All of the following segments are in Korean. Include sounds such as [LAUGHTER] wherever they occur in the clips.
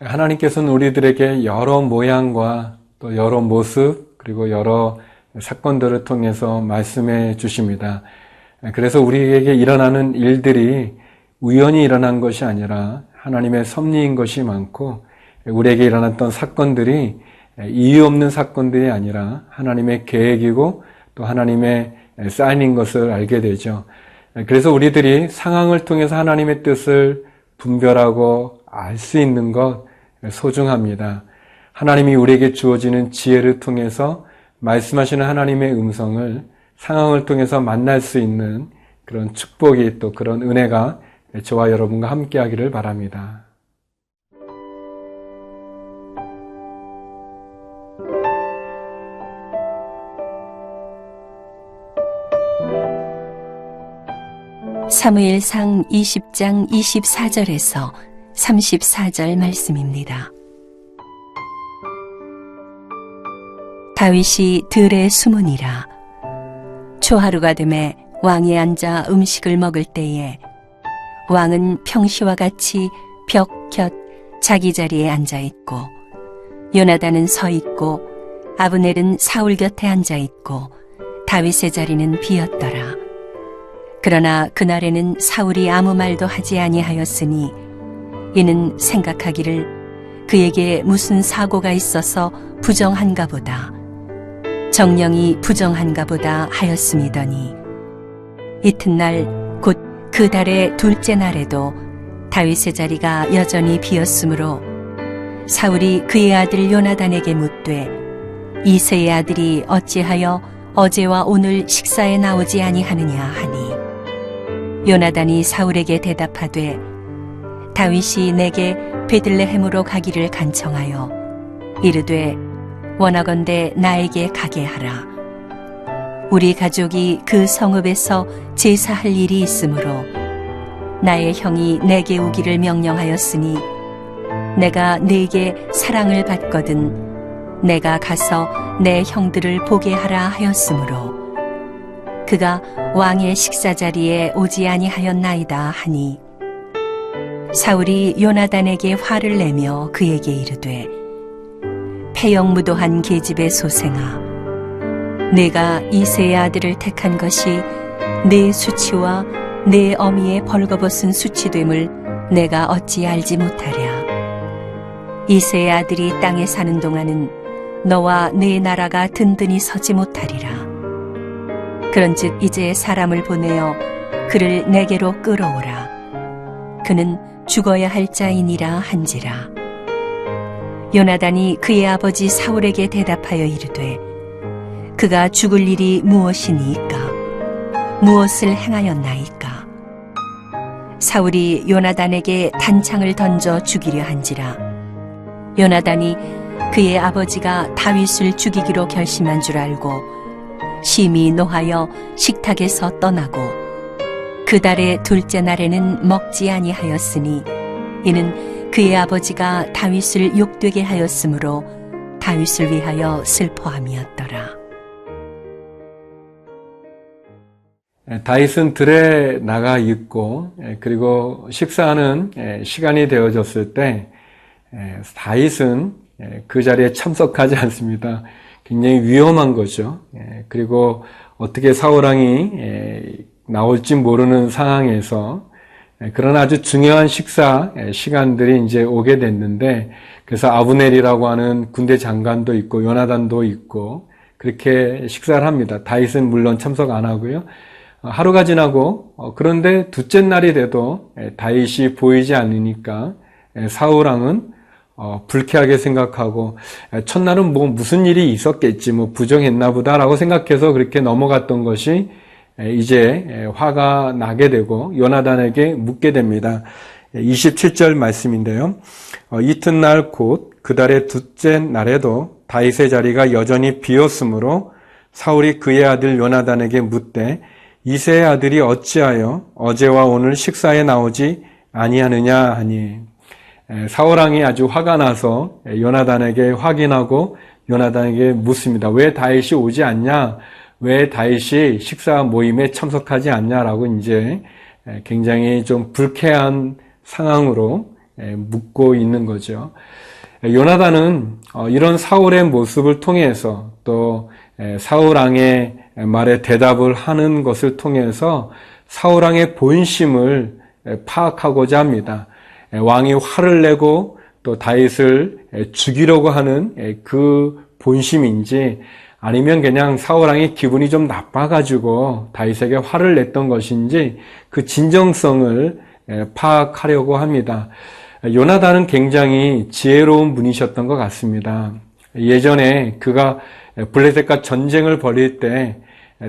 하나님께서는 우리들에게 여러 모양과 또 여러 모습 그리고 여러 사건들을 통해서 말씀해 주십니다. 그래서 우리에게 일어나는 일들이 우연히 일어난 것이 아니라 하나님의 섭리인 것이 많고 우리에게 일어났던 사건들이 이유 없는 사건들이 아니라 하나님의 계획이고 또 하나님의 사인인 것을 알게 되죠. 그래서 우리들이 상황을 통해서 하나님의 뜻을 분별하고 알 수 있는 것 소중합니다. 하나님이 우리에게 주어지는 지혜를 통해서 말씀하시는 하나님의 음성을 상황을 통해서 만날 수 있는 그런 축복이 또 그런 은혜가 저와 여러분과 함께 하기를 바랍니다. 사무엘상 20장 24절에서 34절 말씀입니다. 다윗이 들에 숨으니라. 초하루가 되매 왕이 앉아 음식을 먹을 때에 왕은 평시와 같이 벽 곁 자기 자리에 앉아 있고 요나단은 서 있고 아브넬은 사울 곁에 앉아 있고 다윗의 자리는 비었더라. 그러나 그날에는 사울이 아무 말도 하지 아니하였으니 이는 생각하기를 그에게 무슨 사고가 있어서 부정한가 보다. 정령이 부정한가 보다 하였음이더니 이튿날 곧 그 달의 둘째 날에도 다윗의 자리가 여전히 비었으므로 사울이 그의 아들 요나단에게 묻되 이세의 아들이 어찌하여 어제와 오늘 식사에 나오지 아니하느냐 하니 요나단이 사울에게 대답하되 다윗이 내게 베들레헴으로 가기를 간청하여 이르되 원하건대 나에게 가게 하라. 우리 가족이 그 성읍에서 제사할 일이 있으므로 나의 형이 내게 오기를 명령하였으니 내가 네게 사랑을 받거든 내가 가서 내 형들을 보게 하라 하였으므로 그가 왕의 식사 자리에 오지 아니하였나이다 하니 사울이 요나단에게 화를 내며 그에게 이르되 폐영무도한 계집의 소생아 내가 이세의 아들을 택한 것이 내 수치와 내 어미의 벌거벗은 수치됨을 내가 어찌 알지 못하랴? 이세의 아들이 땅에 사는 동안은 너와 네 나라가 든든히 서지 못하리라. 그런즉 이제 사람을 보내어 그를 내게로 끌어오라. 그는 죽어야 할 자이니라 한지라. 요나단이 그의 아버지 사울에게 대답하여 이르되 그가 죽을 일이 무엇이니까? 무엇을 행하였나이까? 사울이 요나단에게 단창을 던져 죽이려 한지라. 요나단이 그의 아버지가 다윗을 죽이기로 결심한 줄 알고 심히 노하여 식탁에서 떠나고 그 달의 둘째 날에는 먹지 아니하였으니 이는 그의 아버지가 다윗을 욕되게 하였으므로 다윗을 위하여 슬퍼함이었더라. 예, 다윗은 들에 나가 있고 예, 그리고 식사하는 예, 시간이 되어졌을 때 다윗은 그 자리에 참석하지 않습니다. 굉장히 위험한 거죠. 그리고 어떻게 사울 왕이 나올지 모르는 상황에서 그런 아주 중요한 식사 시간들이 이제 오게 됐는데 그래서 아브넬이라고 하는 군대 장관도 있고 요나단도 있고 그렇게 식사를 합니다. 다윗은 물론 참석 안 하고요. 하루가 지나고 어, 그런데 둘째 날이 돼도 다윗이 보이지 않으니까 사울왕은 어, 불쾌하게 생각하고 첫날은 뭐 무슨 일이 있었겠지 뭐 부정했나 보다라고 생각해서 그렇게 넘어갔던 것이 이제 화가 나게 되고 요나단에게 묻게 됩니다. 27절 말씀인데요. 어, 이튿날 곧 그 달의 둘째 날에도 다윗의 자리가 여전히 비었으므로 사울이 그의 아들 요나단에게 묻되 이세의 아들이 어찌하여 어제와 오늘 식사에 나오지 아니하느냐 하니 에, 사울왕이 아주 화가 나서 요나단에게 확인하고 요나단에게 묻습니다. 왜 다윗이 오지 않냐? 왜 다윗이 식사 모임에 참석하지 않냐라고 이제 에, 굉장히 좀 불쾌한 상황으로 에, 묻고 있는 거죠. 에, 요나단은 어, 이런 사울의 모습을 통해서 또 에, 사울왕의 말에 대답을 하는 것을 통해서 사울왕의 본심을 에, 파악하고자 합니다. 에, 왕이 화를 내고 또 다윗을 에, 죽이려고 하는 에, 그 본심인지 아니면 그냥 사울왕이 기분이 좀 나빠가지고 다윗에게 화를 냈던 것인지 그 진정성을 에, 파악하려고 합니다. 요나단은 굉장히 지혜로운 분이셨던 것 같습니다. 예전에 그가 블레셋과 전쟁을 벌일 때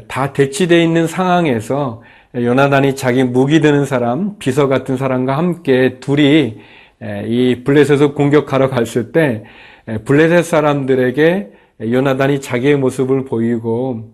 다 대치되어 있는 상황에서 요나단이 자기 무기 드는 사람, 비서 같은 사람과 함께 둘이 이 블레셋을 공격하러 갔을 때 블레셋 사람들에게 요나단이 자기의 모습을 보이고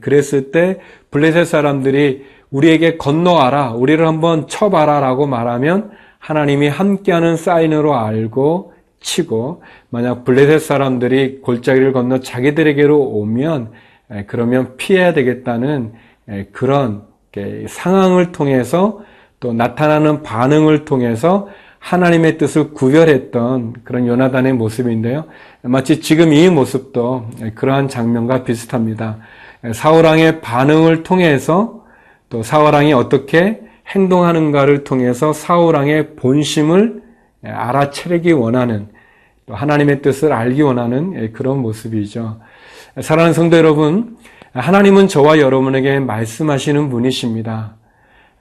그랬을 때 블레셋 사람들이 우리에게 건너와라, 우리를 한번 쳐봐라라고 말하면 하나님이 함께하는 사인으로 알고 치고 만약 블레셋 사람들이 골짜기를 건너 자기들에게로 오면 에, 그러면 피해야 되겠다는 에, 그런 게 상황을 통해서 또 나타나는 반응을 통해서 하나님의 뜻을 구별했던 그런 요나단의 모습인데요. 마치 지금 이 모습도 에, 그러한 장면과 비슷합니다. 에, 사울왕의 반응을 통해서 또 사울왕이 어떻게 행동하는가를 통해서 사울왕의 본심을 에, 알아채기 원하는 또 하나님의 뜻을 알기 원하는 에, 그런 모습이죠. 사랑하는 성도 여러분, 하나님은 저와 여러분에게 말씀하시는 분이십니다.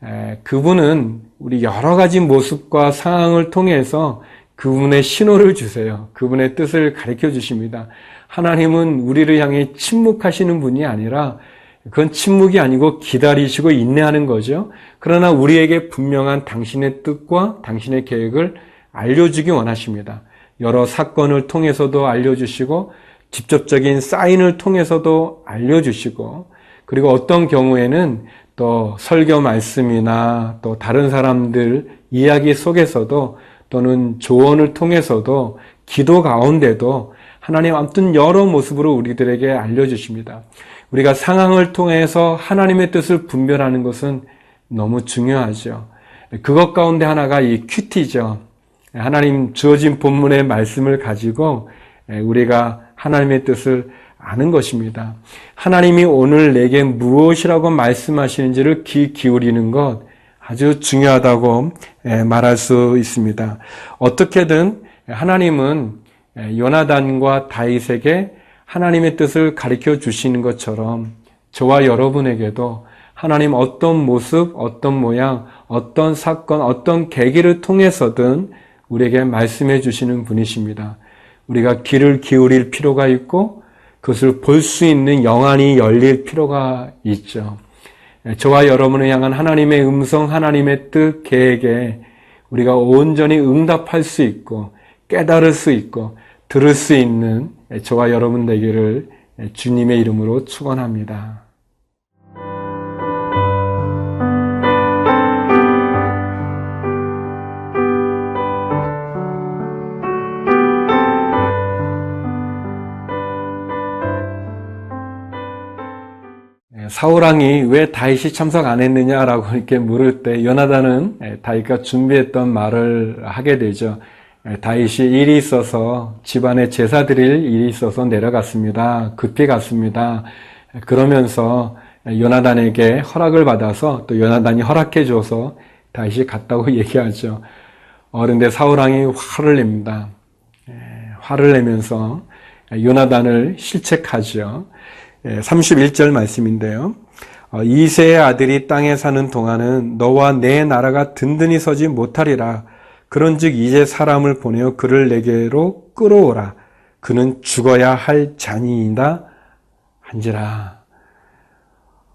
에, 그분은 우리 여러 가지 모습과 상황을 통해서 그분의 신호를 주세요. 그분의 뜻을 가르쳐 주십니다. 하나님은 우리를 향해 침묵하시는 분이 아니라 그건 침묵이 아니고 기다리시고 인내하는 거죠. 그러나 우리에게 분명한 당신의 뜻과 당신의 계획을 알려주기 원하십니다. 여러 사건을 통해서도 알려주시고 직접적인 사인을 통해서도 알려주시고 그리고 어떤 경우에는 또 설교 말씀이나 또 다른 사람들 이야기 속에서도 또는 조언을 통해서도 기도 가운데도 하나님 아무튼 여러 모습으로 우리들에게 알려주십니다. 우리가 상황을 통해서 하나님의 뜻을 분별하는 것은 너무 중요하죠. 그것 가운데 하나가 이 큐티죠. 하나님 주어진 본문의 말씀을 가지고 우리가 하나님의 뜻을 아는 것입니다. 하나님이 오늘 내게 무엇이라고 말씀하시는지를 귀 기울이는 것 아주 중요하다고 말할 수 있습니다. 어떻게든 하나님은 요나단과 다윗에게 하나님의 뜻을 가르쳐 주시는 것처럼 저와 여러분에게도 하나님 어떤 모습, 어떤 모양, 어떤 사건, 어떤 계기를 통해서든 우리에게 말씀해 주시는 분이십니다. 우리가 귀를 기울일 필요가 있고 그것을 볼 수 있는 영안이 열릴 필요가 있죠. 저와 여러분을 향한 하나님의 음성, 하나님의 뜻, 계획에 우리가 온전히 응답할 수 있고 깨달을 수 있고 들을 수 있는 저와 여러분 되기를 주님의 이름으로 축원합니다. 사울왕이 왜 다윗이 참석 안 했느냐라고 이렇게 물을 때 요나단은 다윗가 준비했던 말을 하게 되죠. 다윗이 일이 있어서 집안에 제사 드릴 일이 있어서 내려갔습니다. 급히 갔습니다. 그러면서 요나단에게 허락을 받아서 또 요나단이 허락해 줘서 다윗이 갔다고 [LAUGHS] 얘기하죠. 어, 그런데 사울왕이 화를 냅니다. 화를 내면서 요나단을 실책하죠. 31절 말씀인데요. 어, 이세의 아들이 땅에 사는 동안은 너와 내 나라가 든든히 서지 못하리라. 그런즉 이제 사람을 보내어 그를 내게로 끌어오라. 그는 죽어야 할 잔이이다 한지라.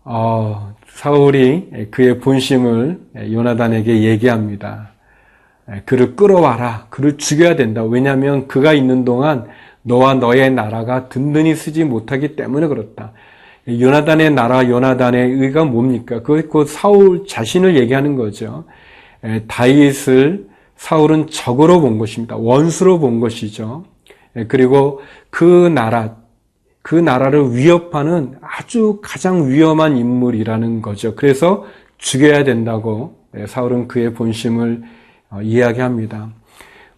어, 사울이 그의 본심을 요나단에게 얘기합니다. 에, 그를 끌어와라. 그를 죽여야 된다. 왜냐하면 그가 있는 동안 너와 너의 나라가 든든히 쓰지 못하기 때문에 그렇다. 요나단의 나라, 요나단의 의가 뭡니까? 그, 그 사울 자신을 얘기하는 거죠. 에, 다윗을 사울은 적으로 본 것입니다. 원수로 본 것이죠. 에, 그리고 그 나라, 그 나라를 위협하는 아주 가장 위험한 인물이라는 거죠. 그래서 죽여야 된다고 에, 사울은 그의 본심을 어, 이야기합니다.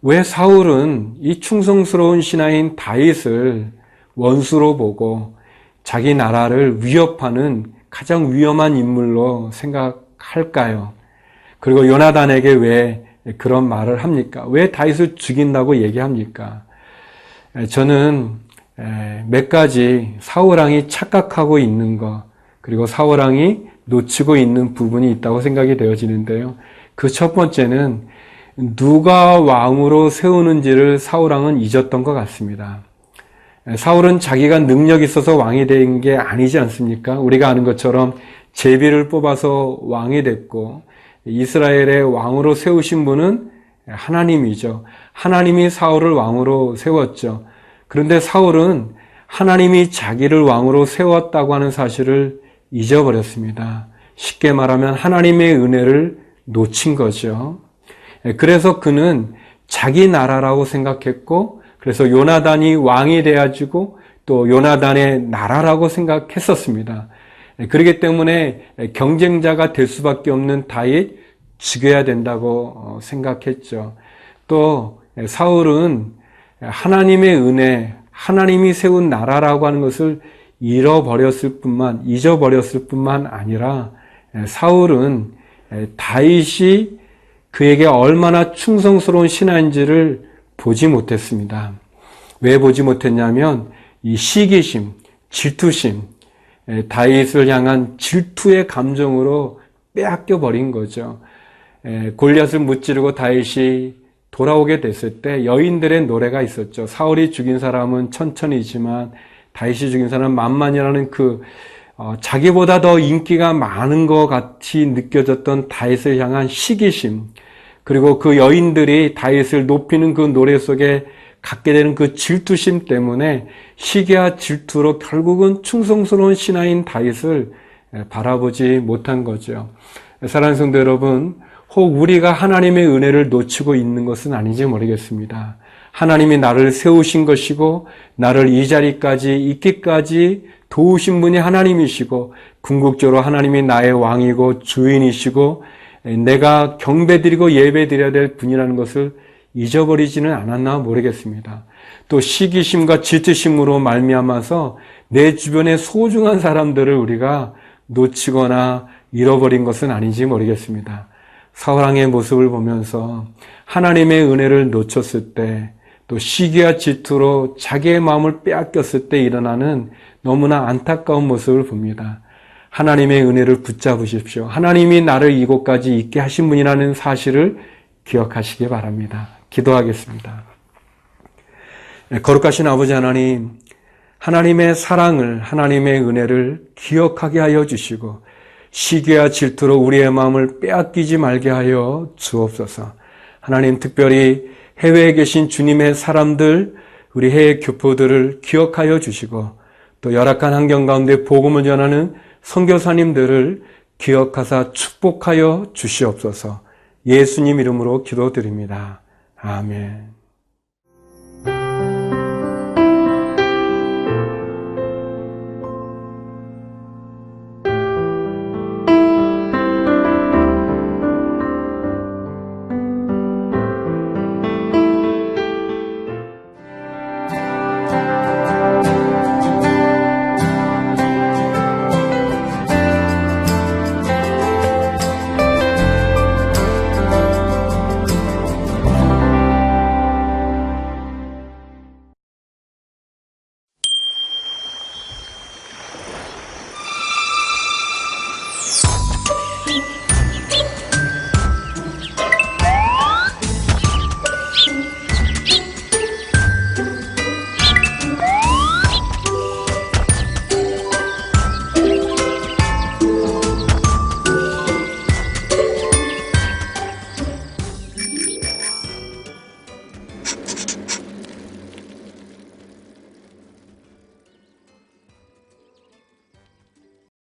왜 사울은 이 충성스러운 신하인 다윗을 원수로 보고 자기 나라를 위협하는 가장 위험한 인물로 생각할까요? 그리고 요나단에게 왜 그런 말을 합니까? 왜 다윗을 죽인다고 얘기합니까? 저는 몇 가지 사울왕이 착각하고 있는 것, 그리고 사울왕이 놓치고 있는 부분이 있다고 생각이 되어지는데요. 그 첫 번째는 누가 왕으로 세우는지를 사울왕은 잊었던 것 같습니다. 사울은 자기가 능력 있어서 왕이 된 게 아니지 않습니까? 우리가 아는 것처럼 제비를 뽑아서 왕이 됐고 이스라엘의 왕으로 세우신 분은 하나님이죠. 하나님이 사울을 왕으로 세웠죠. 그런데 사울은 하나님이 자기를 왕으로 세웠다고 하는 사실을 잊어버렸습니다. 쉽게 말하면 하나님의 은혜를 놓친 거죠. 그래서 그는 자기 나라라고 생각했고, 그래서 요나단이 왕이 돼가지고 또 요나단의 나라라고 생각했었습니다. 그렇기 때문에 경쟁자가 될 수밖에 없는 다윗 죽여야 된다고 생각했죠. 또 사울은 하나님의 은혜, 하나님이 세운 나라라고 하는 것을 잃어버렸을 뿐만, 잊어버렸을 뿐만 아니라 사울은 다윗이 그에게 얼마나 충성스러운 신하인지를 보지 못했습니다. 왜 보지 못했냐면 이 시기심, 질투심, 다윗을 향한 질투의 감정으로 빼앗겨 버린 거죠. 골리앗을 무찌르고 다윗이 돌아오게 됐을 때 여인들의 노래가 있었죠. 사울이 죽인 사람은 천천히지만 다윗이 죽인 사람은 만만이라는 그 어, 자기보다 더 인기가 많은 것 같이 느껴졌던 다윗을 향한 시기심 그리고 그 여인들이 다윗을 높이는 그 노래 속에 갖게 되는 그 질투심 때문에 시기와 질투로 결국은 충성스러운 신하인 다윗을 바라보지 못한 거죠. 사랑하는 성도 여러분, 혹 우리가 하나님의 은혜를 놓치고 있는 것은 아닌지 모르겠습니다. 하나님이 나를 세우신 것이고 나를 이 자리까지 있기까지 도우신 분이 하나님이시고 궁극적으로 하나님이 나의 왕이고 주인이시고 내가 경배드리고 예배드려야 될 분이라는 것을 잊어버리지는 않았나 모르겠습니다. 또 시기심과 질투심으로 말미암아서 내 주변의 소중한 사람들을 우리가 놓치거나 잃어버린 것은 아닌지 모르겠습니다. 사울왕의 모습을 보면서 하나님의 은혜를 놓쳤을 때, 또 시기와 질투로 자기의 마음을 빼앗겼을 때 일어나는 너무나 안타까운 모습을 봅니다. 하나님의 은혜를 붙잡으십시오. 하나님이 나를 이곳까지 있게 하신 분이라는 사실을 기억하시기 바랍니다. 기도하겠습니다. 네, 거룩하신 아버지 하나님, 하나님의 사랑을, 하나님의 은혜를 기억하게 하여 주시고, 시기와 질투로 우리의 마음을 빼앗기지 말게 하여 주옵소서. 하나님 특별히 해외에 계신 주님의 사람들, 우리 해외 교포들을 기억하여 주시고 또 열악한 환경 가운데 복음을 전하는 선교사님들을 기억하사 축복하여 주시옵소서. 예수님 이름으로 기도드립니다. 아멘.